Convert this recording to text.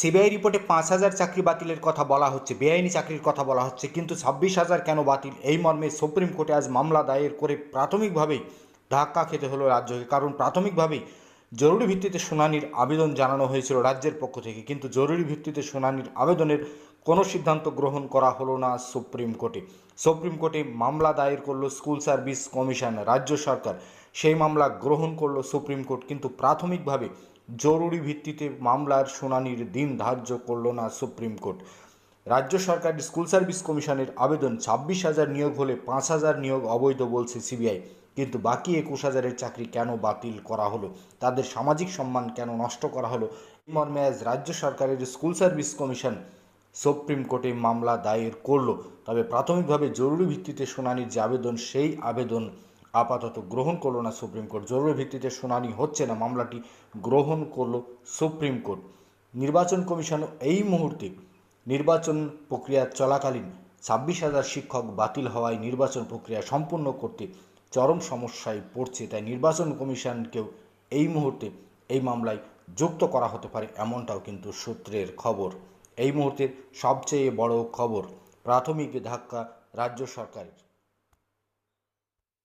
CBI রিপোর্টে পাঁচ হাজার চাকরি বাতিলের কথা বলা হচ্ছে, বেআইনি চাকরির কথা বলা হচ্ছে, কিন্তু ছাব্বিশ হাজার কেন বাতিল? এই মর্মে সুপ্রিম কোর্টে আজ মামলা দায়ের করে প্রাথমিকভাবেই ধাক্কা খেতে হলো রাজ্যকে, কারণ প্রাথমিকভাবেই জরুরি ভিত্তিতে শুনানির আবেদন জানানো হয়েছিল রাজ্যের পক্ষ থেকে, কিন্তু জরুরি ভিত্তিতে শুনানির আবেদনের কোনো সিদ্ধান্ত গ্রহণ করা হলো না সুপ্রিম কোর্টে। সুপ্রিম কোর্টে মামলা দায়ের করল স্কুল সার্ভিস কমিশন, রাজ্য সরকার। সেই মামলা গ্রহণ করল সুপ্রিম কোর্ট, কিন্তু প্রাথমিকভাবে জরুরি ভিত্তিতে মামলার শুনানির দিন ধার্য করল না সুপ্রিম কোর্ট। রাজ্য সরকার স্কুল সার্ভিস কমিশনের আবেদন ছাব্বিশ হাজার নিয়োগ হলে পাঁচ হাজার নিয়োগ অবৈধ বলছে সিবিআই। কিন্তু বাকি একুশ হাজারের চাকরি কেন বাতিল করা হলো? তাদের সামাজিক সম্মান কেন নষ্ট করা হলো? মর্মে আজ রাজ্য সরকারের স্কুল সার্ভিস কমিশন সুপ্রিম কোর্টে মামলা দায়ের করল। তবে প্রাথমিকভাবে জরুরি ভিত্তিতে শুনানির যে আবেদন, সেই আবেদন আপাতত গ্রহণ করল না সুপ্রিম কোর্ট। জরুরি ভিত্তিতে শুনানি হচ্ছে না, মামলাটি গ্রহণ করল সুপ্রিম কোর্ট। নির্বাচন কমিশন এই মুহূর্তে নির্বাচন প্রক্রিয়া চলাকালীন ছাব্বিশ হাজার শিক্ষক বাতিল হওয়ায় নির্বাচন প্রক্রিয়া সম্পূর্ণ করতে চরম সমস্যায় পড়ছে। তাই নির্বাচন কমিশনকেও এই মুহূর্তে এই মামলায় যুক্ত করা হতে পারে এমনটাও কিন্তু সূত্রের খবর। এই মুহূর্তের সবচেয়ে বড় খবর, প্রাথমিক ধাক্কা রাজ্য সরকারের।